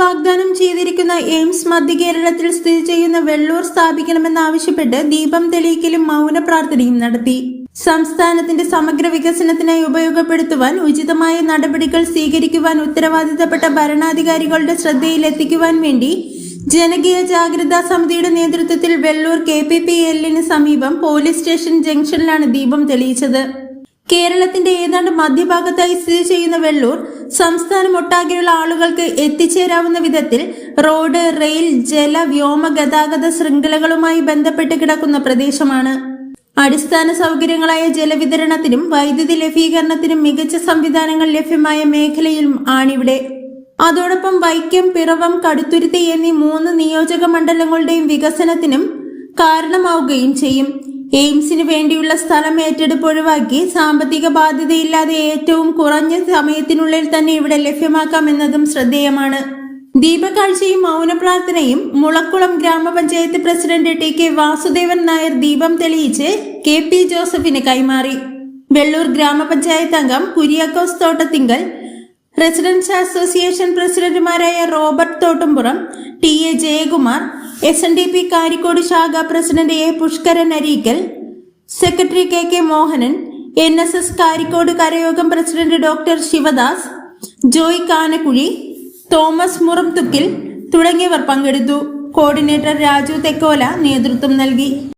വാഗ്ദാനം ചെയ്തിരിക്കുന്ന എയിംസ് മധ്യ കേരളത്തിൽ സ്ഥിതി ചെയ്യുന്ന വെള്ളൂർ സ്ഥാപിക്കണമെന്നാവശ്യപ്പെട്ട് ദീപം തെളിയിക്കലും മൗന പ്രാർത്ഥനയും നടത്തി. സംസ്ഥാനത്തിന്റെ സമഗ്ര വികസനത്തിനായി ഉപയോഗപ്പെടുത്തുവാൻ ഉചിതമായ നടപടികൾ സ്വീകരിക്കുവാൻ ഉത്തരവാദിത്തപ്പെട്ട ഭരണാധികാരികളുടെ ശ്രദ്ധയിലെത്തിക്കുവാൻ വേണ്ടി ജനകീയ ജാഗ്രതാ സമിതിയുടെ നേതൃത്വത്തിൽ വെള്ളൂർ കെ പി പി എല്ലിന് സമീപം പോലീസ് സ്റ്റേഷൻ ജംഗ്ഷനിലാണ് ദീപം തെളിയിച്ചത്. കേരളത്തിന്റെ ഏതാണ്ട് മധ്യഭാഗത്തായി സ്ഥിതി ചെയ്യുന്ന വെള്ളൂർ സംസ്ഥാനമൊട്ടാകെയുള്ള ആളുകൾക്ക് എത്തിച്ചേരാവുന്ന വിധത്തിൽ റോഡ് റെയിൽ ജല വ്യോമ ഗതാഗത ശൃംഖലകളുമായി ബന്ധപ്പെട്ട് കിടക്കുന്ന പ്രദേശമാണ്. അടിസ്ഥാന സൗകര്യങ്ങളായ ജലവിതരണത്തിനും വൈദ്യുതി ലഭീകരണത്തിനും മികച്ച സംവിധാനങ്ങൾ ലഭ്യമായ മേഖലയിലും ആണിവിടെ. അതോടൊപ്പം വൈക്കം പിറവം കടുത്തുരുത്തി എന്നീ മൂന്ന് നിയോജക മണ്ഡലങ്ങളുടെയും വികസനത്തിനും കാരണമാവുകയും ചെയ്യും. എയിംസിന് വേണ്ടിയുള്ള സ്ഥലം ഏറ്റെടുപ്പ് ഒഴിവാക്കി സാമ്പത്തിക ബാധ്യതയില്ലാതെ ഏറ്റവും കുറഞ്ഞ സമയത്തിനുള്ളിൽ തന്നെ ഇവിടെ ലഭ്യമാക്കാമെന്നതും ശ്രദ്ധേയമാണ്. ദീപകാഴ്ചയും മൗനപ്രാർത്ഥനയും മുളക്കുളം ഗ്രാമപഞ്ചായത്ത് president T K Vasudevan Nair ദീപം തെളിയിച്ച് കെ പി ജോസഫിന് കൈമാറി. വെള്ളൂർ ഗ്രാമപഞ്ചായത്ത് അംഗം കുര്യാക്കോസ് തോട്ടത്തിങ്കൽ റെസിഡൻസ് അസോസിയേഷൻ പ്രസിഡന്റുമാരായ Robert Thottumpuram T A Jayakumar S N D P Karikode ശാഖ president A Pushkaran Areekal secretary K K Mohanan N S S Karikode കരയോഗം president doctor Sivadas Joy Kanakuzhi Thomas Muramthukkil തുടങ്ങിയവർ പങ്കെടുത്തു. Coordinator Raju തെക്കോല നേതൃത്വം നൽകി.